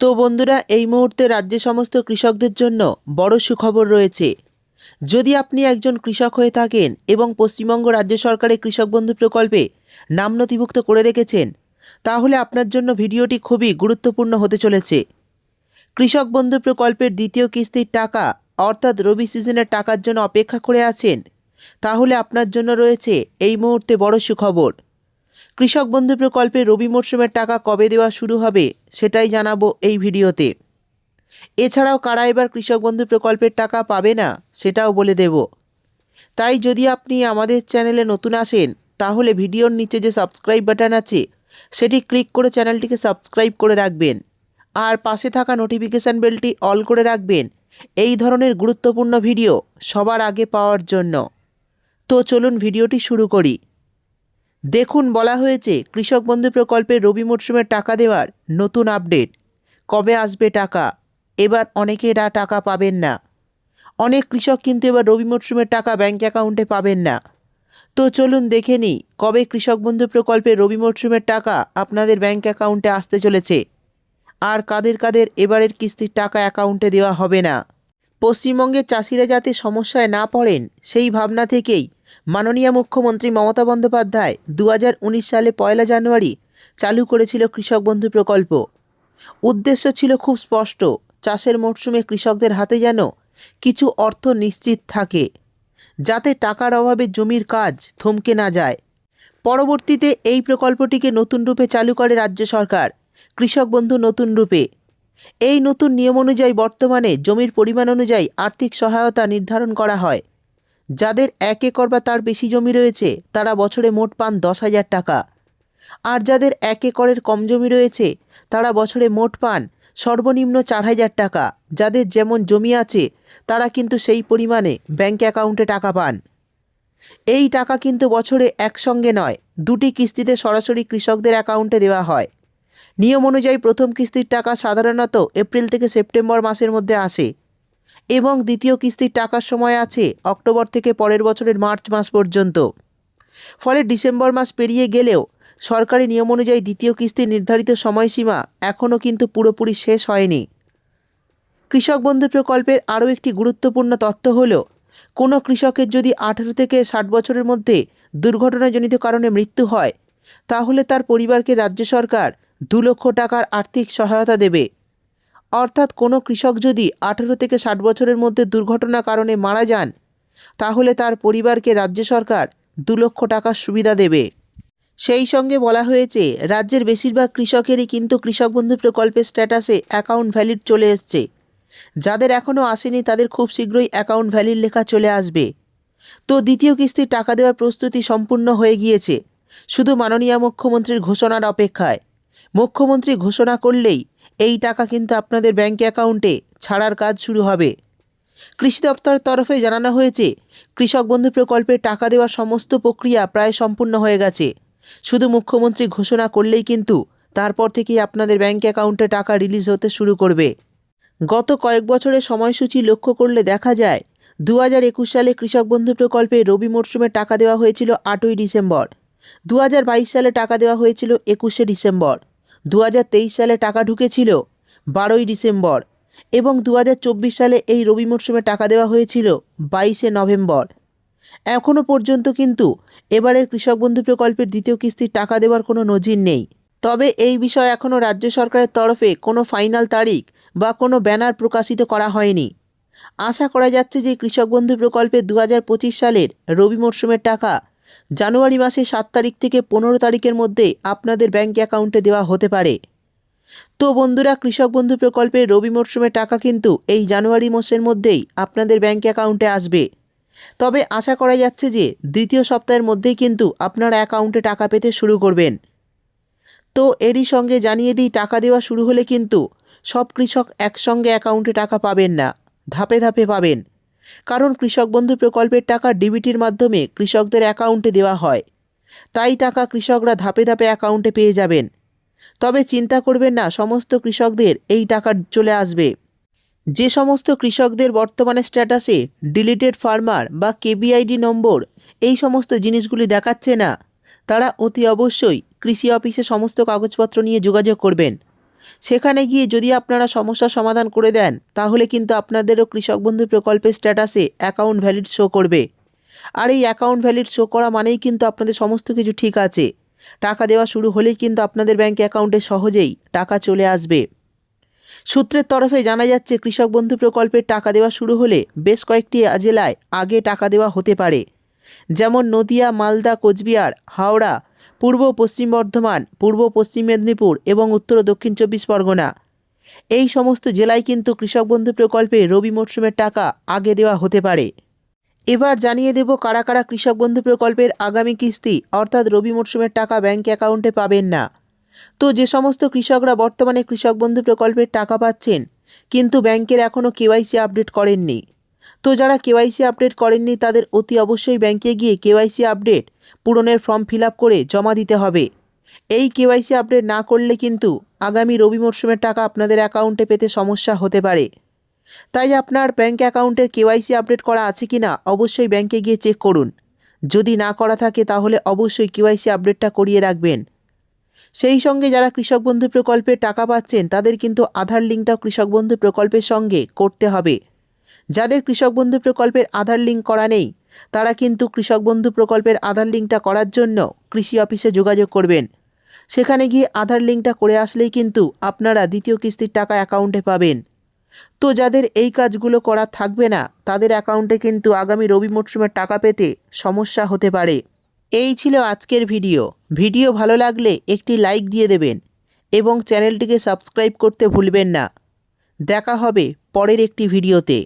তো বন্ধুরা, এই মুহূর্তে রাজ্যে সমস্ত কৃষকদের জন্য বড় সুখবর রয়েছে। যদি আপনি একজন কৃষক হয়ে থাকেন এবং পশ্চিমবঙ্গ রাজ্য সরকারের কৃষক বন্ধু প্রকল্পে নাম নথিভুক্ত করে রেখেছেন, তাহলে আপনার জন্য ভিডিওটি খুবই গুরুত্বপূর্ণ হতে চলেছে। কৃষক বন্ধু প্রকল্পের দ্বিতীয় কিস্তির টাকা, অর্থাৎ রবি সিজনের টাকার জন্য অপেক্ষা করে আছেন, তাহলে আপনার জন্য রয়েছে এই মুহূর্তে বড় সুখবর। কৃষক বন্ধু প্রকল্পে রবি মরশুমের টাকা কবে দেওয়া শুরু হবে, সেটাই জানাব এই ভিডিওতে। এছাড়াও কারা এবার কৃষক বন্ধু প্রকল্পের টাকা পাবে না, সেটাও বলে দেব। তাই যদি আপনি আমাদের চ্যানেলে নতুন আসেন, তাহলে ভিডিওর নিচে যে সাবস্ক্রাইব বাটন আছে, সেটি ক্লিক করে চ্যানেলটিকে সাবস্ক্রাইব করে রাখবেন। আর পাশে থাকা নোটিফিকেশান বেলটি অল করে রাখবেন। এই ধরনের গুরুত্বপূর্ণ ভিডিও সবার আগে পাওয়ার জন্য। তো চলুন ভিডিওটি শুরু করি। দেখুন বলা হয়েছে কৃষক বন্ধু প্রকল্পে রবি মরশুমের টাকা দেওয়ার নতুন আপডেট। কবে আসবে টাকা? এবার অনেকেরা টাকা পাবেন না। অনেক কৃষক কিন্তু এবার রবি মরশুমের টাকা ব্যাঙ্ক অ্যাকাউন্টে পাবেন না। তো চলুন দেখে নিই, কবে কৃষক বন্ধু প্রকল্পে রবি মরশুমের টাকা আপনাদের ব্যাঙ্ক অ্যাকাউন্টে আসতে চলেছে? আর কাদের কাদের এবারের কিস্তির টাকা অ্যাকাউন্টে দেওয়া হবে না? পশ্চিমবঙ্গের চাষিরা যাতে সমস্যায় না পড়েন, সেই ভাবনা থেকেই মাননীয় মুখ্যমন্ত্রী মমতা বন্দ্যোপাধ্যায় দু হাজার উনিশ সালে পয়লা জানুয়ারি চালু করেছিল কৃষক বন্ধু প্রকল্প। উদ্দেশ্য ছিল খুব স্পষ্ট, চাষের মরশুমে কৃষকদের হাতে যেন কিছু অর্থ নিশ্চিত থাকে, যাতে টাকার অভাবে জমির কাজ থমকে না যায়। পরবর্তীতে এই প্রকল্পটিকে নতুন রূপে চালু করে রাজ্য সরকার, কৃষক বন্ধু নতুন রূপে। এই নতুন নিয়ম অনুযায়ী বর্তমানে জমির পরিমাণ অনুযায়ী আর্থিক সহায়তা নির্ধারণ করা হয়। যাদের এক একর বা তার বেশি জমি রয়েছে, তারা বছরে মোট পান দশ হাজার টাকা। আর যাদের এক একরের কম জমি রয়েছে, তারা বছরে মোট পান সর্বনিম্ন চার হাজার টাকা। যাদের যেমন জমি আছে, তারা কিন্তু সেই পরিমাণে ব্যাঙ্ক অ্যাকাউন্টে টাকা পান। এই টাকা কিন্তু বছরে একসঙ্গে নয়, দুটি কিস্তিতে সরাসরি কৃষকদের অ্যাকাউন্টে দেওয়া হয়। নিয়ম অনুযায়ী প্রথম কিস্তির টাকা সাধারণত এপ্রিল থেকে সেপ্টেম্বর মাসের মধ্যে আসে। এবং দ্বিতীয় কিস্তির টাকার সময় আছে অক্টোবর থেকে পরের বছরের মার্চ মাস পর্যন্ত। ফলে ডিসেম্বর মাস পেরিয়ে গেলেও সরকারি নিয়ম অনুযায়ী দ্বিতীয় কিস্তির নির্ধারিত সময়সীমা এখনও কিন্তু পুরোপুরি শেষ হয়নি। কৃষক বন্ধু প্রকল্পের আরও একটি গুরুত্বপূর্ণ তথ্য হল, কোনো কৃষকের যদি আঠেরো থেকে ষাট বছরের মধ্যে দুর্ঘটনাজনিত কারণে মৃত্যু হয়, তাহলে তার পরিবারকে রাজ্য সরকার দু লক্ষ টাকার আর্থিক সহায়তা দেবে। অর্থাৎ কোনো কৃষক যদি আঠেরো থেকে ষাট বছরের মধ্যে দুর্ঘটনা কারণে মারা যান, তাহলে তার পরিবারকে রাজ্য সরকার দু লক্ষ টাকার সুবিধা দেবে। সেই সঙ্গে বলা হয়েছে, রাজ্যের বেশিরভাগ কৃষকেরই কিন্তু কৃষক বন্ধু প্রকল্পের স্ট্যাটাসে অ্যাকাউন্ট ভ্যালিড চলে এসছে। যাদের এখনও আসেনি, তাদের খুব শীঘ্রই অ্যাকাউন্ট ভ্যালিড লেখা চলে আসবে। তো দ্বিতীয় কিস্তির টাকা দেওয়ার প্রস্তুতি সম্পূর্ণ হয়ে গিয়েছে। শুধু মাননীয় মুখ্যমন্ত্রীর ঘোষণার অপেক্ষায়। মুখ্যমন্ত্রী ঘোষণা করলেই এই টাকা কিন্তু আপনাদের ব্যাঙ্ক অ্যাকাউন্টে ছাড়ার কাজ শুরু হবে। কৃষি দপ্তরের তরফে জানানো হয়েছে, কৃষক বন্ধু প্রকল্পে টাকা দেওয়ার সমস্ত প্রক্রিয়া প্রায় সম্পূর্ণ হয়ে গেছে। শুধু মুখ্যমন্ত্রী ঘোষণা করলেই কিন্তু তারপর থেকেই আপনাদের ব্যাঙ্ক অ্যাকাউন্টে টাকা রিলিজ হতে শুরু করবে। গত কয়েক বছরের সময়সূচি লক্ষ্য করলে দেখা যায় দু হাজার একুশ সালে কৃষক বন্ধু প্রকল্পে রবি মরশুমে টাকা দেওয়া হয়েছিল আটই ডিসেম্বর। দু হাজার বাইশ সালে টাকা দেওয়া হয়েছিল একুশে ডিসেম্বর। দু হাজার তেইশ সালে টাকা ঢুকেছিল বারোই ডিসেম্বর এবং দু হাজার চব্বিশ সালে এই রবি মরশুমে টাকা দেওয়া হয়েছিল বাইশে নভেম্বর। এখনও পর্যন্ত কিন্তু এবারের কৃষক বন্ধু প্রকল্পের দ্বিতীয় কিস্তির টাকা দেওয়ার কোনো নজির নেই। তবে এই বিষয়ে এখনও রাজ্য সরকারের তরফে কোনো ফাইনাল তারিখ বা কোনো ব্যানার প্রকাশিত করা হয়নি। আশা করা যাচ্ছে যে কৃষক বন্ধু প্রকল্পে দু হাজার পঁচিশ সালের রবি মরশুমের টাকা জানুয়ারি মাসের সাত তারিখ থেকে পনেরো তারিখের মধ্যে আপনাদের ব্যাঙ্ক অ্যাকাউন্টে দেওয়া হতে পারে। তো বন্ধুরা, কৃষক বন্ধু প্রকল্পের রবি মরশুমের টাকা কিন্তু এই জানুয়ারি মাসের মধ্যেই আপনাদের ব্যাঙ্ক অ্যাকাউন্টে আসবে। তবে আশা করা যাচ্ছে যে দ্বিতীয় সপ্তাহের মধ্যেই কিন্তু আপনারা অ্যাকাউন্টে টাকা পেতে শুরু করবেন। তো এরই সঙ্গে জানিয়ে দিই, টাকা দেওয়া শুরু হলে কিন্তু সব কৃষক একসঙ্গে অ্যাকাউন্টে টাকা পাবেন না, ধাপে ধাপে পাবেন। কারণ কৃষক বন্ধু প্রকল্পের টাকা ডিবিটির মাধ্যমে কৃষকদের অ্যাকাউন্টে দেওয়া হয়। তাই টাকা কৃষকরা ধাপে ধাপে অ্যাকাউন্টে পেয়ে যাবেন। তবে চিন্তা করবেন না, সমস্ত কৃষকদের এই টাকা চলে আসবে। যে সমস্ত কৃষকদের বর্তমানে স্ট্যাটাসে ডিলিটেড ফার্মার বা কেবিআইডি নম্বর এই সমস্ত জিনিসগুলি দেখাচ্ছে না, তারা অতি অবশ্যই কৃষি অফিসে সমস্ত কাগজপত্র নিয়ে যোগাযোগ করবেন। সেখানে গিয়ে যদি আপনারা সমস্যার সমাধান করে দেন, তাহলে কিন্তু আপনাদেরও কৃষক বন্ধু প্রকল্পের স্ট্যাটাসে অ্যাকাউন্ট ভ্যালিড শো করবে। আর এই অ্যাকাউন্ট ভ্যালিড শো করা মানেই কিন্তু আপনাদের সমস্ত কিছু ঠিক আছে। টাকা দেওয়া শুরু হলেই কিন্তু আপনাদের ব্যাঙ্ক অ্যাকাউন্টে সহজেই টাকা চলে আসবে। সূত্রের তরফে জানা যাচ্ছে, কৃষক বন্ধু প্রকল্পের টাকা দেওয়া শুরু হলে বেশ কয়েকটি জেলায় আগে টাকা দেওয়া হতে পারে। যেমন নদিয়া, মালদা, কোচবিহার, হাওড়া পূর্ব পশ্চিম বর্ধমান, পূর্ব পশ্চিম মেদিনীপুর এবং উত্তর দক্ষিণ চব্বিশ পরগনা। এই সমস্ত জেলায় কিন্তু কৃষক বন্ধু প্রকল্পে রবি মরশুমের টাকা আগে দেওয়া হতে পারে। এবার জানিয়ে দেব কারা কারা কৃষক বন্ধু প্রকল্পের আগামী কিস্তি, অর্থাৎ রবি মরশুমের টাকা ব্যাঙ্ক অ্যাকাউন্টে পাবেন না। তো যে সমস্ত কৃষকরা বর্তমানে কৃষক বন্ধু প্রকল্পের টাকা পাচ্ছেন, কিন্তু ব্যাংকের এখনও কেওয়াইসি আপডেট করেননি। তো যারা কেওয়াইসি আপডেট করেননি, তাদের অতি অবশ্যই ব্যাংকে গিয়ে কেওয়াইসি আপডেট পূরণের ফর্ম ফিল করে জমা দিতে হবে। এই কেওয়াইসি আপডেট না করলে কিন্তু আগামী রবি মরশুমের টাকা আপনাদের অ্যাকাউন্টে পেতে সমস্যা হতে পারে। তাই আপনার ব্যাঙ্ক অ্যাকাউন্টের কেওয়াইসি আপডেট করা আছে কি না অবশ্যই ব্যাংকে গিয়ে চেক করুন। যদি না করা থাকে, তাহলে অবশ্যই কেওয়াইসি আপডেটটা করিয়ে রাখবেন। সেই সঙ্গে যারা কৃষক বন্ধু প্রকল্পের টাকা পাচ্ছেন, তাদের কিন্তু আধার লিঙ্কটাও কৃষক বন্ধু প্রকল্পের সঙ্গে করতে হবে। যাদের কৃষক বন্ধু প্রকল্পের আধার লিঙ্ক করা নেই, তারা কিন্তু কৃষক বন্ধু প্রকল্পের আধার লিঙ্কটা করার জন্য কৃষি অফিসে যোগাযোগ করবেন। সেখানে গিয়ে আধার লিঙ্কটা করে আসলেই কিন্তু আপনারা দ্বিতীয় কিস্তির টাকা অ্যাকাউন্টে পাবেন। তো যাদের এই কাজগুলো করা থাকবে না, তাদের অ্যাকাউন্টে কিন্তু আগামী রবি মরশুমের টাকা পেতে সমস্যা হতে পারে। এই ছিল আজকের ভিডিও। ভিডিও ভালো লাগলে একটি লাইক দিয়ে দেবেন এবং চ্যানেলটিকে সাবস্ক্রাইব করতে ভুলবেন না। দেখা হবে পরের একটি ভিডিওতে।